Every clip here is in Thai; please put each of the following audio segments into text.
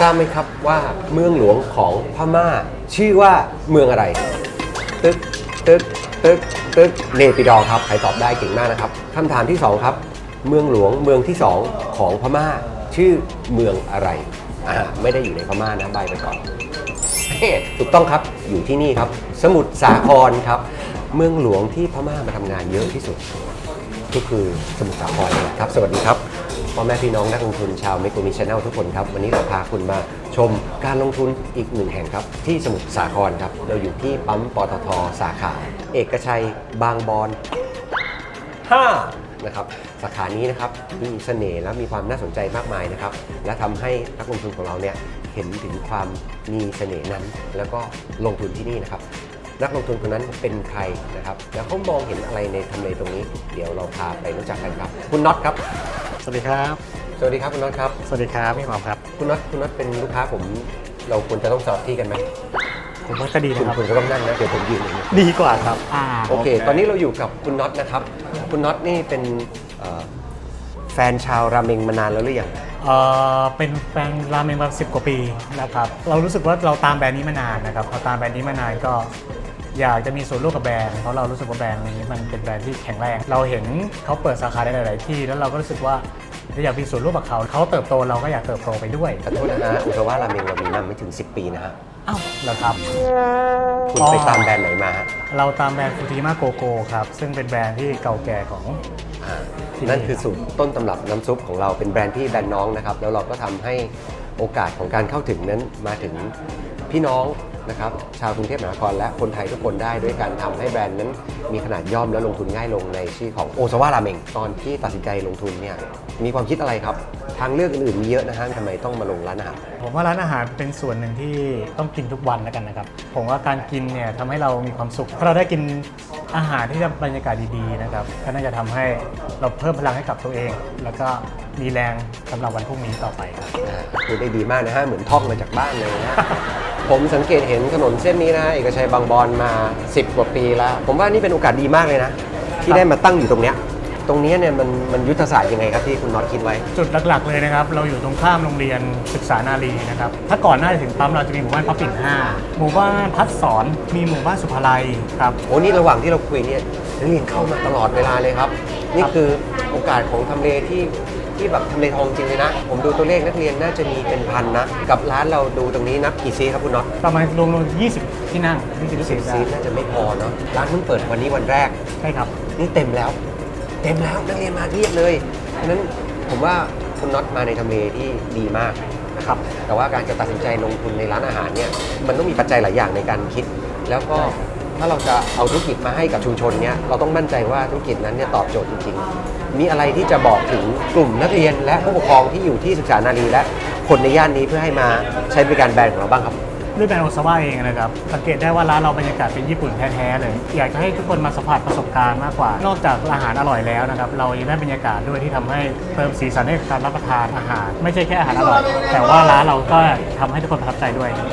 ทราบไหมครับว่าเมืองหลวงของพม่า ชื่อว่าเมืองอะไร ตึกตึกตึกตึกเนปิดอครับใครตอบได้เก่งมากนะครับคำถามที่สองครับ เมืองหลวงเมืองที่สองของพม่า ชื่อเมืองอะไรอ่าไม่ได้อยู่ในพม่านะใบไปก่อนถูกต้องครับอยู่ที่นี่ครับ สมุทรสาครครับ เมืองหลวงที่พม่ามาทำงานเยอะที่สุด ก็คือสมุทรสาครนี่แหละครับ สวัสดีครับพ่อแม่พี่น้องนักลงทุนชาวเมก o มิชแนลทุกคนครับ วันนี้เราพาคุณมาชมการลงทุนอีกหนึ่งแห่งครับ ที่สมุทรสาครครับ เราอยู่ที่ปั๊มปตทสาขา เอกชัย บางบอน 5นะครับสาขานี้นะครับมีเสน่ห์และมีความน่าสนใจมากมายนะครับ และทำให้นักลงทุนของเราเนี่ยเห็นถึงความมีเสน่ห์นั้น แล้วก็ลงทุนที่นี่นะครับ นักลงทุนคนนั้นเป็นใครนะครับ แล้วเขามองเห็นอะไรในทำเลตรงนี้ เดี๋ยวเราพาไปรู้จักกันครับ คุณน็อตครับ สวัสดีครับ สวัสดีครับคุณน็อตครับ สวัสดีครับพี่หมอมครับ คุณน็อตคุณน็อตเป็นลูกค้าผม เราควรจะต้องสอบที่กันไหมผมว่าก็ดีคุณนะครับ คุณก็ต้องนั่งนะเดี๋ยวผมยืนอย่างนี้ดีกว่าครับอ่า โอเค ตอนนี้เราอยู่กับคุณน็อตนะครับ คุณน็อตนี่เป็นเอ่อแฟนชาวราเมงมานานแล้วหรือยัง เอ่อเป็นแฟนราเมงมาสิบกว่าปีนะครับ เรารู้สึกว่าเราตามแบรนด์นี้มานานนะครับ พอตามแบรนด์นี้มานานก็ อยากจะมีส่วนร่วมกับแบรนด์เพราะเรารู้สึกว่าแบรนด์นี้มันเป็นแบรนด์ที่แข็งแรง เราเห็นเขาเปิดสาขาได้หลาย ๆ ที่แล้วเราก็รู้สึกว่าเราอยากมีส่วนร่วมกับเขาเขาเติบโตเราก็อยากเติบโตไปด้วยขอโทษนะฮะอุทวาราเมงเรามีมาไม่ถึง 10 ปีนะฮะอ้าวเหรอครับ คุณอ๋อไปตามแบรนด์ไหนมาฮะเราตามแบรนด์ฟูจิมาโกโกครับซึ่งเป็นแบรนด์ที่เก่าแก่ของ อ่าที่นี่นั่นคือสูตรต้นตำรับน้ำซุปของเราเป็นแบรนด์พี่แบรนด์น้องนะครับ แล้วเราก็ทำให้โอกาสของการเข้าถึงนั้นมาถึงพี่น้อง นะครับชาวกรุงเทพมหานครและคนไทยทุกคนได้ด้วยการทำให้แบรนด์นั้นมีขนาดย่อมและลงทุนง่ายลงในชื่อของโอซาวาราเมงตอนที่ตัดสินใจลงทุนเนี่ยมีความคิดอะไรครับทางเลือกอื่นๆมีเยอะนะฮะทำไมต้องมาลงร้านอาหารผมว่าร้านอาหารเป็นส่วนหนึ่งที่ต้องกินทุกวันแล้วกันนะครับผมว่าการกินเนี่ยทำให้เรามีความสุขถ้าเราได้กินอาหารที่ได้บรรยากาศดีๆนะครับก็น่าจะทำให้เราเพิ่มพลังให้กับตัวเอง แล้วก็มีแรงสำหรับวันพรุ่งนี้ต่อไปครับอ่าพูดได้ดีมากนะฮะเหมือนท่องมาจากบ้านเลยนะ ผมสังเกตเห็นถนนเส้นนี้นะเอกชัยบางบอนมา 10 กว่าปีแล้ว ผมว่านี่เป็นโอกาสดีมากเลยนะ ที่ได้มาตั้งอยู่ตรงเนี้ยตรงเนี้ยเนี่ยมันมันยุทธศาสตร์ยังไงครับที่คุณน็อตคิดไว้ จุดหลักๆเลยนะครับ เราอยู่ตรงข้ามโรงเรียนศึกษานารีนะครับ ถ้าก่อนหน้าจะถึงปั๊มเราจะมีหมู่บ้านพระปิ่น5หมู่บ้านพัดสอนมีหมู่บ้านสุภาลัยครับโอ้นี่ระหว่างที่เราคุยเนี่ยนักเรียนเข้ามาตลอดเวลาเลยครับ นี่คือโอกาสของทำเลที่ ที่แบบทำเลทองจริงเลยนะ ผมดูตัวเลขนักเรียนน่าจะมีเป็นพันนะ กับร้านเราดูตรงนี้นับกี่ซีทครับคุณน็อตประมาณรวมๆ20 ที่นั่ง20สิบซีทน่าจะไม่พอเนาะร้านเพิ่งเปิดวันนี้วันแรก ใช่ครับ นี่เต็มแล้ว เต็มแล้วนักเรียนมาเรียบเลยฉะนั้นผมว่าคุณน็อตมาในทำเลที่ดีมากนะครับแต่ว่าการจะตัดสินใจลงทุนในร้านอาหารเนี่ยมันต้องมีปัจจัยหลายอย่างในการคิด แล้วก็ ถ้าเราจะเอาธุรกิจมาให้กับชุมชนเนี่ยเราต้องมั่นใจว่าธุรกิจนั้นเนี่ยตอบโจทย์จริงๆ มีอะไรที่จะบอกถึงกลุ่มนักเรียน และผู้ปกครองที่อยู่ที่ศึกษานารีและคนในย่านนี้เพื่อให้มาใช้บริการแบรนด์ของเราบ้างครับด้วยแบรนด์โอซาวาเองนะครับ สังเกตได้ว่าร้านเราบรรยากาศเป็นญี่ปุ่นแท้ๆเลย อยากจะให้ทุกคนมาสัมผัสประสบการณ์มากกว่า นอกจากอาหารอร่อยแล้วนะครับ เรายังได้บรรยากาศด้วยที่ทำให้เติมสีสันให้กับการรับประทานอาหาร ไม่ใช่แค่อาหารอร่อย แต่ว่าร้านเราก็ทำให้ทุกคนประทับใจด้วยครับ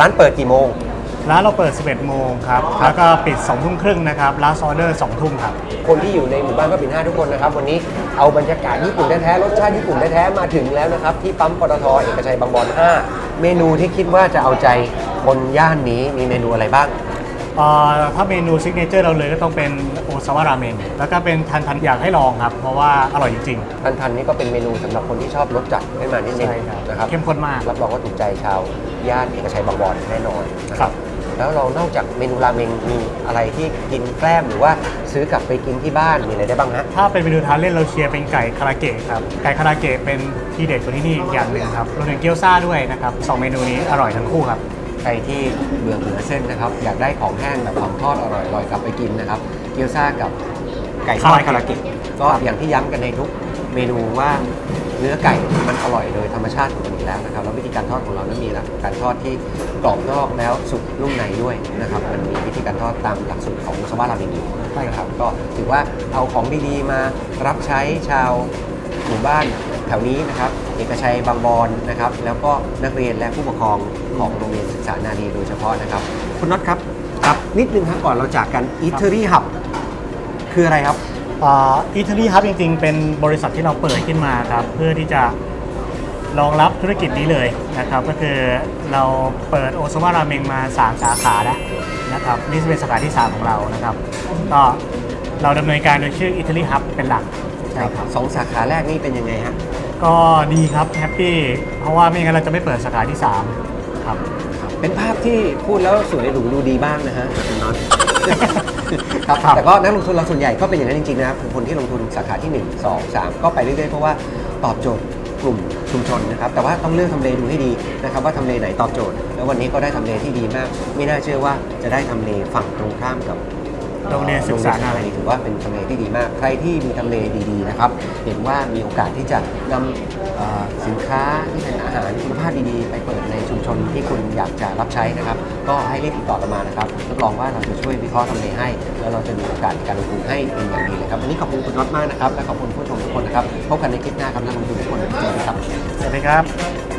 ร้านเปิดกี่โมง ร้านเราเปิด 11 โมงครับ แล้วก็ปิด 2 ทุ่มครึ่งนะครับ last order 2ทุ่มครับ คนที่อยู่ในหมู่บ้านพระปิ่นห้าทุกคนนะครับ วันนี้เอาบรรยากาศญี่ปุ่นแท้ๆรสชาติญี่ปุ่นแท้ๆมาถึงแล้วนะครับ ที่ปั๊มปตทเอกชัยบางบอน 5 เมนูที่คิดว่าจะเอาใจคนย่านนี้มีเมนูอะไรบ้างเอ่อถ้าเมนูซิกเนเจอร์เราเลยก็ต้องเป็นโอซาวาราเมงแล้วก็เป็นทันทันอยากให้ลองครับ เพราะว่าอร่อยจริง ทันทันนี่ก็เป็นเมนูสำหรับคนที่ชอบรสจัดให้มานิดๆนึงใช่ครับนะครับเข้มข้นมาก รับรองว่าถูกใจชาวย่านเอกชัยบางบอนแน่นอนนะคครัรับบ แล้วเรานอกจากเมนูราเมงมีอะไรที่กินแกล้มหรือว่าซื้อกลับไปกินที่บ้านมีอะไรได้บ้างฮะ ถ้าเป็นเมนูทานเล่นเราเชียร์เป็นไก่คาราเกะครับ ไก่คาราเกะเป็นทีเด็ดของที่นี่อีกอย่างหนึ่งครับรวมถึงเกี๊ยวซ่าด้วยนะครับสองเมนูนี้อร่อยทั้งคู่ครับ ใครที่เบื่อเบื่อเส้นนะครับ อยากได้ของแห้งแบบของทอดอร่อยๆกลับไปกินนะครับ เกี๊ยวซ่ากับไก่ทอดคาราเกะก็อย่างที่ย้ำกันในทุกเมนูว่า เนื้อไก่มันอร่อยโดยธรรมชาติของมันอยู่แล้วนะครับแล้ววิธีการทอดของเรานั้นมีหลักการทอดที่กรอบนอกแล้วสุกนุ่มในด้วยนะครับมันมีวิธีการทอดตามหลักสูตรของสวารามิงอยู่ใช่ครับก็ถือว่าเอาของดีๆมารับใช้ชาวหมู่บ้านแถวนี้นะครับเอกชัยบางบอนนะครับ แล้วก็นักเรียนและผู้ปกครองของโรงเรียนศึกษานารีโดยเฉพาะนะครับ คุณน็อตครับครับนิดนึงครับก่อนเราจากกัน Eatery Hub คืออะไรครับ อิตาลีฮับจริงๆ เป็นบริษัทที่เราเปิดขึ้นมาครับเพื่อที่จะรองรับธุรกิจนี้เลยนะครับก็คือเราเปิดโอซาวาราเมงมา 3 สาขาแล้วนะครับนี่จะเป็นสาขาที่ 3 ของเรานะครับก็เราดำเนินการโดยชื่ออิตาลีฮับเป็นหลักใช่ครับสองสาขาแรกนี่เป็นยังไงฮะก็ดีครับแฮปปี้เพราะว่าไม่งั้นเราจะไม่เปิดสาขาที่ 3 ครับ เป็นภาพที่พูดแล้วสวยหรูดูดีบ้างนะฮะคุณน็อต ครับแต่ก็นักลงทุนเราส่วนใหญ่ก็เป็นอย่างนั้นจริงๆนะครับคือคนที่ลงทุนสาขาที่ 1 2 3 ก็ไปเรื่อยๆ เพราะว่าตอบโจทย์กลุ่มชุมชนนะครับแต่ว่าต้องเลือกทำเลดูให้ดีนะครับว่าทำเลไหนตอบโจทย์ แล้ววันนี้ก็ได้ทำเลที่ดีมาก ไม่น่าเชื่อว่าจะได้ทำเลฝั่งตรงข้ามกับ โรงเรียนศึกษาโรงเรียนถือว่าเป็นทำเลที่ดีมาก ใครที่มีทำเลดีๆนะครับ เห็นว่ามีโอกาสที่จะนำเอ่อสินค้าที่เป็นอาหารคุณภาพดีๆ ไปเปิดในชุมชนที่คุณอยากจะรับใช้นะครับ ก็ให้รีบติดต่อกันมานะครับรับรองว่าเราจะช่วยวิเคราะห์ทำเลให้ แล้วเราจะมีโอกาสในการลงทุนให้เป็นอย่างดีเลยครับวันนี้ขอบคุณคุณน็อตมากนะครับและขอบคุณผู้ชมทุกคนนะครับพบกันในคลิปหน้าครับนักลงทุนทุกคนสวัสดีครับสวัสดีครับ